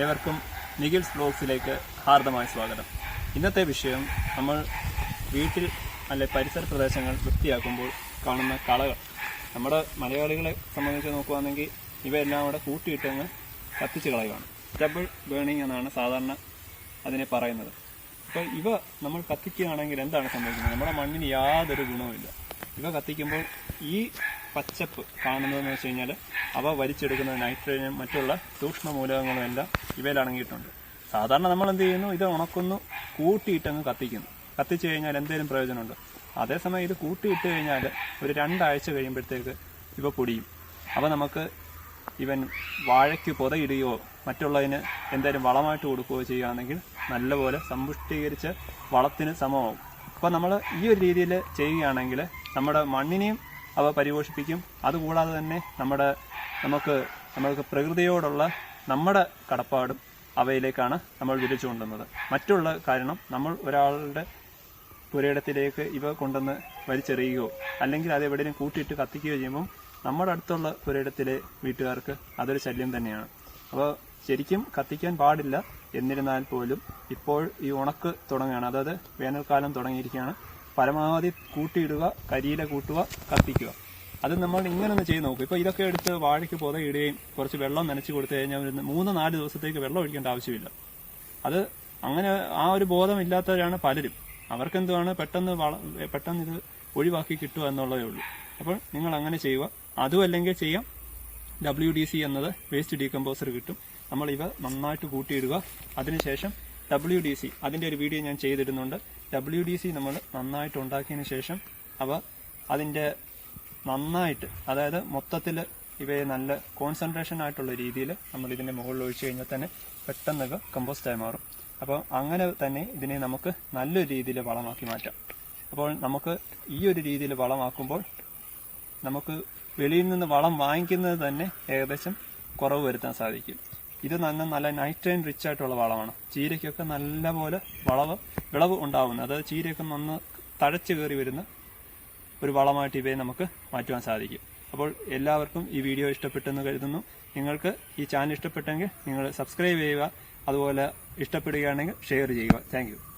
ഏവർക്കും നിഖിൽസ് ബ്ലോഗ്സിലേക്ക് ഹാർദമായ സ്വാഗതം. ഇന്നത്തെ വിഷയം നമ്മൾ വീട്ടിൽ അല്ലെ പരിസര പ്രദേശങ്ങൾ വൃത്തിയാക്കുമ്പോൾ കാണുന്ന കളകൾ. നമ്മുടെ മലയാളികളെ സംബന്ധിച്ച് നോക്കുകയാണെങ്കിൽ ഇവയെല്ലാം കൂടെ കൂട്ടിയിട്ടങ്ങ് കത്തിച്ച് കളയുകയാണ് ഡബിൾ ബേണിംഗ് എന്നാണ് സാധാരണ അതിനെ പറയുന്നത്. അപ്പോൾ ഇവ നമ്മൾ കത്തിക്കുകയാണെങ്കിൽ എന്താണ് സംഭവിക്കുന്നത്? നമ്മുടെ മണ്ണിന് യാതൊരു ഗുണവുമില്ല. ഇവ കത്തിക്കുമ്പോൾ ഈ പച്ചപ്പ് കാണുന്നതെന്ന് വെച്ച് കഴിഞ്ഞാൽ അവ വലിച്ചെടുക്കുന്ന നൈട്രജനും മറ്റുള്ള സൂക്ഷ്മ മൂലകങ്ങളും എല്ലാം ഇവയിൽ അടങ്ങിയിട്ടുണ്ട്. സാധാരണ നമ്മൾ എന്ത് ചെയ്യുന്നു? ഇത് ഉണക്കുന്നു കൂട്ടിയിട്ടങ്ങ് കത്തിക്കുന്നു. കത്തിച്ചു കഴിഞ്ഞാൽ എന്തെങ്കിലും പ്രയോജനമുണ്ട്. അതേസമയം ഇത് കൂട്ടിയിട്ട് കഴിഞ്ഞാൽ ഒരു രണ്ടാഴ്ച കഴിയുമ്പോഴത്തേക്ക് ഇവ പൊടിയും. അപ്പോൾ നമുക്ക് ഇവൻ വാഴയ്ക്ക് പുതയിടുകയോ മറ്റുള്ളതിന് എന്തെങ്കിലും വളമായിട്ട് കൊടുക്കുകയോ ചെയ്യുകയാണെങ്കിൽ നല്ലപോലെ സമ്പുഷ്ടീകരിച്ച് വളത്തിന് സമമാവും അപ്പോൾ നമ്മൾ ഈ ഒരു രീതിയിൽ ചെയ്യുകയാണെങ്കിൽ നമ്മുടെ മണ്ണിനെയും അവ പരിപോഷിപ്പിക്കും. അതുകൂടാതെ തന്നെ നമ്മുടെ നമുക്ക് നമ്മൾക്ക് പ്രകൃതിയോടുള്ള നമ്മുടെ കടപ്പാടും അവയിലേക്കാണ് നമ്മൾ വിരിച്ചു കൊണ്ടുവന്നത്. മറ്റുള്ള കാരണം നമ്മൾ ഒരാളുടെ പുരയിടത്തിലേക്ക് ഇവ കൊണ്ടുവന്ന് വലിച്ചെറിയുകയോ അല്ലെങ്കിൽ അത് എവിടെയും കൂട്ടിയിട്ട് കത്തിക്കുകയോ ചെയ്യുമ്പോൾ നമ്മുടെ അടുത്തുള്ള പുരയിടത്തിലെ വീട്ടുകാർക്ക് അതൊരു ശല്യം തന്നെയാണ്. അപ്പോൾ ശരിക്കും കത്തിക്കാൻ പാടില്ല. എന്നിരുന്നാൽ പോലും ഇപ്പോൾ ഈ ഉണക്ക് തുടങ്ങുകയാണ്. അതായത് വേനൽക്കാലം തുടങ്ങിയിരിക്കുകയാണ്. പരമാവധി കൂട്ടിയിടുക കരിയില കൂട്ടുക കത്തിക്കുക. അത് നമ്മൾ ഇങ്ങനെ ഒന്ന് ചെയ്ത് നോക്കും. ഇപ്പോൾ ഇതൊക്കെ എടുത്ത് വാഴയ്ക്ക് പുതയിടുകയും കുറച്ച് വെള്ളം നനച്ച് കൊടുത്തു കഴിഞ്ഞാൽ ഒരു മൂന്ന് നാല് ദിവസത്തേക്ക് വെള്ളം ഒഴിക്കേണ്ട ആവശ്യമില്ല. അത് അങ്ങനെ ആ ഒരു ബോധമില്ലാത്തവരാണ് പലരും. അവർക്കെന്തുവാണ് പെട്ടെന്ന് പെട്ടെന്ന് ഇത് ഒഴിവാക്കി കിട്ടുക എന്നുള്ളതേ ഉള്ളൂ. അപ്പോൾ നിങ്ങൾ അങ്ങനെ ചെയ്യുക. അതും അല്ലെങ്കിൽ ചെയ്യാം. ഡബ്ല്യു ഡി സി എന്നത് വേസ്റ്റ് ഡീകമ്പോസർ കിട്ടും. നമ്മൾ ഇവ നന്നായിട്ട് കൂട്ടിയിടുക. അതിനുശേഷം ഡബ്ല്യു ഡി സി അതിന്റെ ഒരു വീഡിയോ ഞാൻ ചെയ്തിരുന്നുണ്ട് ഡബ്ല്യു ഡി സി നമ്മൾ നന്നായിട്ട് ഉണ്ടാക്കിയതിന് ശേഷം അവ അതിന്റെ നന്നായിട്ട് അതായത് മൊത്തത്തിൽ ഇവയെ നല്ല കോൺസെൻട്രേഷൻ ആയിട്ടുള്ള രീതിയിൽ നമ്മൾ ഇതിന്റെ മുകളിൽ ഒഴിച്ചു കഴിഞ്ഞാൽ തന്നെ പെട്ടെന്ന് കമ്പോസ്റ്റായി മാറും. അപ്പോൾ അങ്ങനെ തന്നെ ഇതിനെ നമുക്ക് നല്ലൊരു രീതിയിൽ വളമാക്കി മാറ്റാം. അപ്പോൾ നമുക്ക് ഈ ഒരു രീതിയിൽ വളമാക്കുമ്പോൾ നമുക്ക് വെളിയിൽ നിന്ന് വളം വാങ്ങിക്കുന്നത് തന്നെ ഏകദേശം കുറവ് വരുത്താൻ സാധിക്കും. ഇത് നല്ല നല്ല നൈട്രൈൻ റിച്ച് ആയിട്ടുള്ള വളമാണ്. ചീരയ്ക്കൊക്കെ നല്ലപോലെ വളവ് വിളവ് ഉണ്ടാവുന്നത് അതായത് ചീരയൊക്കെ നന്ന് തഴച്ചു കയറി വരുന്ന ഒരു വളമായിട്ട് ഇവയെ നമുക്ക് മാറ്റുവാൻ സാധിക്കും. അപ്പോൾ എല്ലാവർക്കും ഈ വീഡിയോ ഇഷ്ടപ്പെട്ടെന്ന് കരുതുന്നു. നിങ്ങൾക്ക് ഈ ചാനൽ ഇഷ്ടപ്പെട്ടെങ്കിൽ നിങ്ങൾ സബ്സ്ക്രൈബ് ചെയ്യുക. അതുപോലെ ഇഷ്ടപ്പെടുകയാണെങ്കിൽ ഷെയർ ചെയ്യുക. താങ്ക്